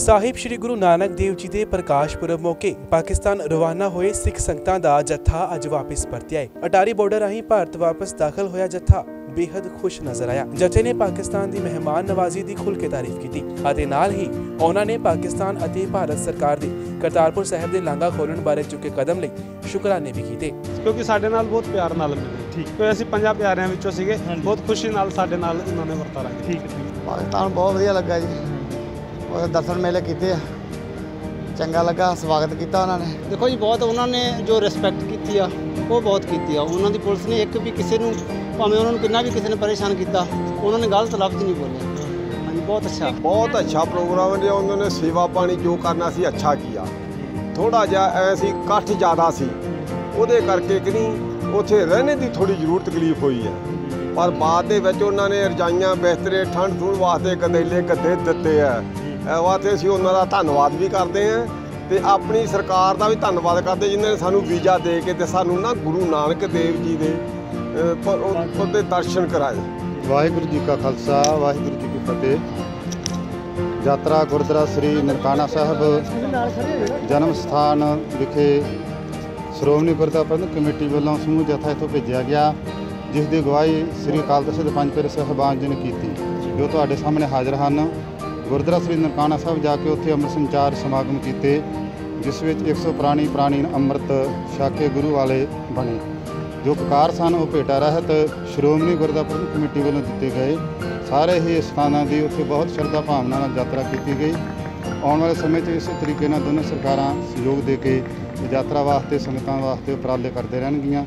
ਸਾਹਿਬ ਸ੍ਰੀ ਗੁਰੂ ਨਾਨਕ ਦੇਵ ਜੀ ਦੇ ਪ੍ਰਕਾਸ਼ ਪੁਰਬ ਮੌਕੇ ਪਾਕਿਸਤਾਨ ਰਵਾਨਾ ਹੋਏ ਸਿੱਖ ਸੰਗਤਾਂ ਦਾ ਜੱਥਾ ਅੱਜ ਵਾਪਸ ਪਰਤਿਆ ਹੈ। ਅਟਾਰੀ ਬਾਰਡਰ ਰਾਹੀਂ ਭਾਰਤ ਵਾਪਸ ਦਾਖਲ ਹੋਇਆ ਜੱਥਾ ਬੇहद ਖੁਸ਼ ਨਜ਼ਰ ਆਇਆ। ਜਥੇ ਨੇ ਪਾਕਿਸਤਾਨ ਦੀ ਮਹਿਮਾਨ ਨਵਾਜ਼ੀ ਦੀ ਖੁੱਲ੍ਹ ਕੇ ਤਾਰੀਫ ਕੀਤੀ ਅਤੇ ਨਾਲ ਹੀ ਉਹਨਾਂ ਨੇ ਪਾਕਿਸਤਾਨ ਅਤੇ ਭਾਰਤ ਸਰਕਾਰ ਦੇ ਕਰਤਾਰਪੁਰ ਸਾਹਿਬ ਦੇ ਲਾਂਘਾ ਖੋਲ੍ਹਣ ਬਾਰੇ ਚੁੱਕੇ ਕਦਮ ਲਈ ਸ਼ੁਕਰਾਨੇ ਵੀ ਕੀਤੇ। ਕਿਉਂਕਿ ਸਾਡੇ ਨਾਲ ਬਹੁਤ ਪਿਆਰ ਨਾਲ ਮਿਲੇ ਠੀਕ। ਕਿਉਂਕਿ ਅਸੀਂ ਪੰਜਾਂ ਪਿਆਰਿਆਂ ਵਿੱਚੋਂ ਸੀਗੇ। ਬਹੁਤ ਖੁਸ਼ੀ ਨਾਲ ਸਾਡੇ ਨਾਲ ਇਹਨਾਂ ਨੇ ਵਰਤਾਰਾ ਕੀਤਾ। ਠੀਕ ਪਾਕਿਸਤਾਨ ਬਹੁਤ ਵਧੀਆ ਲੱਗਾ ਜੀ। ਦਰਸ਼ਨ ਮੇਲੇ ਕੀਤੇ ਆ। ਚੰਗਾ ਲੱਗਾ ਸਵਾਗਤ ਕੀਤਾ ਉਹਨਾਂ ਨੇ। ਦੇਖੋ ਜੀ ਬਹੁਤ ਉਹਨਾਂ ਨੇ ਜੋ ਰਿਸਪੈਕਟ ਕੀਤੀ ਆ ਉਹ ਬਹੁਤ ਕੀਤੀ ਆ। ਉਹਨਾਂ ਦੀ ਪੁਲਿਸ ਨੇ ਇੱਕ ਵੀ ਕਿਸੇ ਨੂੰ ਭਾਵੇਂ ਉਹਨਾਂ ਨੂੰ ਕਿੰਨਾ ਵੀ ਕਿਸੇ ਨੇ ਪਰੇਸ਼ਾਨ ਕੀਤਾ ਉਹਨਾਂ ਨੇ ਗਲਤ ਲਫ਼ਜ਼ ਨਹੀਂ ਬੋਲੇ। ਹਾਂਜੀ ਬਹੁਤ ਅੱਛਾ। ਬਹੁਤ ਅੱਛਾ ਪ੍ਰੋਗਰਾਮ ਹੈ ਉਹਨਾਂ ਨੇ ਸੇਵਾ ਪਾਣੀ ਜੋ ਕਰਨਾ ਸੀ ਅੱਛਾ ਕੀਤਾ। ਥੋੜਾ ਜਿਹਾ ਐ ਸੀ ਇਕੱਠ ਜ਼ਿਆਦਾ ਸੀ। ਉਹਦੇ ਕਰਕੇ ਕਿ ਨਹੀਂ ਉੱਥੇ ਰਹਿਣੇ ਦੀ ਥੋੜੀ ਜ਼ਰੂਰ ਤਕਲੀਫ ਹੋਈ ਹੈ। ਪਰ ਬਾਅਦ ਦੇ ਵਿੱਚ ਉਹਨਾਂ ਨੇ ਰਜਾਈਆਂ ਬਿਸਤਰੇ ਠੰਡ ਠੂਣ ਵਾਸਤੇ ਗਦੈਲੇ ਗੱਦੇ ਦਿੱਤੇ ਆ ਵਾਸਤੇ ਅਸੀਂ ਉਹਨਾਂ ਦਾ ਧੰਨਵਾਦ ਵੀ ਕਰਦੇ ਹਾਂ ਤੇ ਆਪਣੀ ਸਰਕਾਰ ਦਾ ਵੀ ਧੰਨਵਾਦ ਕਰਦੇ ਜਿਨ੍ਹਾਂ ਨੇ ਸਾਨੂੰ ਵੀਜ਼ਾ ਦੇ ਕੇ ਤੇ ਸਾਨੂੰ ਨਾ ਗੁਰੂ ਨਾਨਕ ਦੇਵ ਜੀ ਦੇ ਅ, ਉਹਦੇ ਦਰਸ਼ਨ ਕਰਾਏ। ਵਾਹਿਗੁਰੂ ਜੀ ਕਾ ਖਾਲਸਾ ਵਾਹਿਗੁਰੂ ਜੀ ਕੀ ਫਤਿਹ। ਯਾਤਰਾ ਗੁਰਦੁਆਰਾ ਸ੍ਰੀ ਨਨਕਾਣਾ ਸਾਹਿਬ ਜਨਮ ਸਥਾਨ ਵਿਖੇ ਸ਼੍ਰੋਮਣੀ ਗੁਰਦੁਆਰਾ ਪ੍ਰਬੰਧਕ ਕਮੇਟੀ ਵੱਲੋਂ ਸਮੂਹ ਜਥਾ ਇੱਥੋਂ ਭੇਜਿਆ ਗਿਆ ਜਿਸ ਦੀ ਅਗਵਾਈ ਸ੍ਰੀ ਅਕਾਲ ਤਖਤ ਦੇ ਪੰਜ ਪਿਆਰੇ ਸਾਹਿਬਾਨ ਜੀ ਨੇ ਕੀਤੀ ਜੋ ਤੁਹਾਡੇ ਸਾਹਮਣੇ ਹਾਜ਼ਰ ਹਨ। ਗੁਰਦੁਆਰਾ ਸ੍ਰੀ ਨਨਕਾਣਾ ਸਾਹਿਬ ਜਾ ਕੇ ਉੱਥੇ ਅੰਮ੍ਰਿਤ ਸੰਚਾਰ ਸਮਾਗਮ ਕੀਤੇ, ਜਿਸ ਵਿੱਚ 100 ਪ੍ਰਾਣੀ ਪ੍ਰਾਣੀ ਅੰਮ੍ਰਿਤ ਛਕ ਗੁਰੂ ਵਾਲੇ ਬਣੇ, ਜੋ ਕਕਾਰ ਸਨ, ਉਹ ਭੇਟਾ ਰਹਿਤ ਸ਼੍ਰੋਮਣੀ ਗੁਰਦੁਆਰਾ ਪ੍ਰਬੰਧਕ ਕਮੇਟੀ ਵੱਲੋਂ ਦਿੱਤੇ ਗਏ। ਸਾਰੇ ਹੀ ਸਥਾਨਾਂ ਦੀ ਉੱਥੇ ਬਹੁਤ ਸ਼ਰਧਾ ਭਾਵਨਾ ਨਾਲ ਯਾਤਰਾ ਕੀਤੀ ਗਈ। ਆਉਣ ਵਾਲੇ ਸਮੇਂ 'ਚ ਇਸੇ ਤਰੀਕੇ ਨਾਲ ਦੋਨੇ ਸਰਕਾਰਾਂ ਸਹਿਯੋਗ ਦੇ ਕੇ ਯਾਤਰਾ ਵਾਸਤੇ, ਸੰਗਤਾਂ ਵਾਸਤੇ ਉਪਰਾਲੇ ਕਰਦੇ ਰਹਿਣਗੀਆਂ।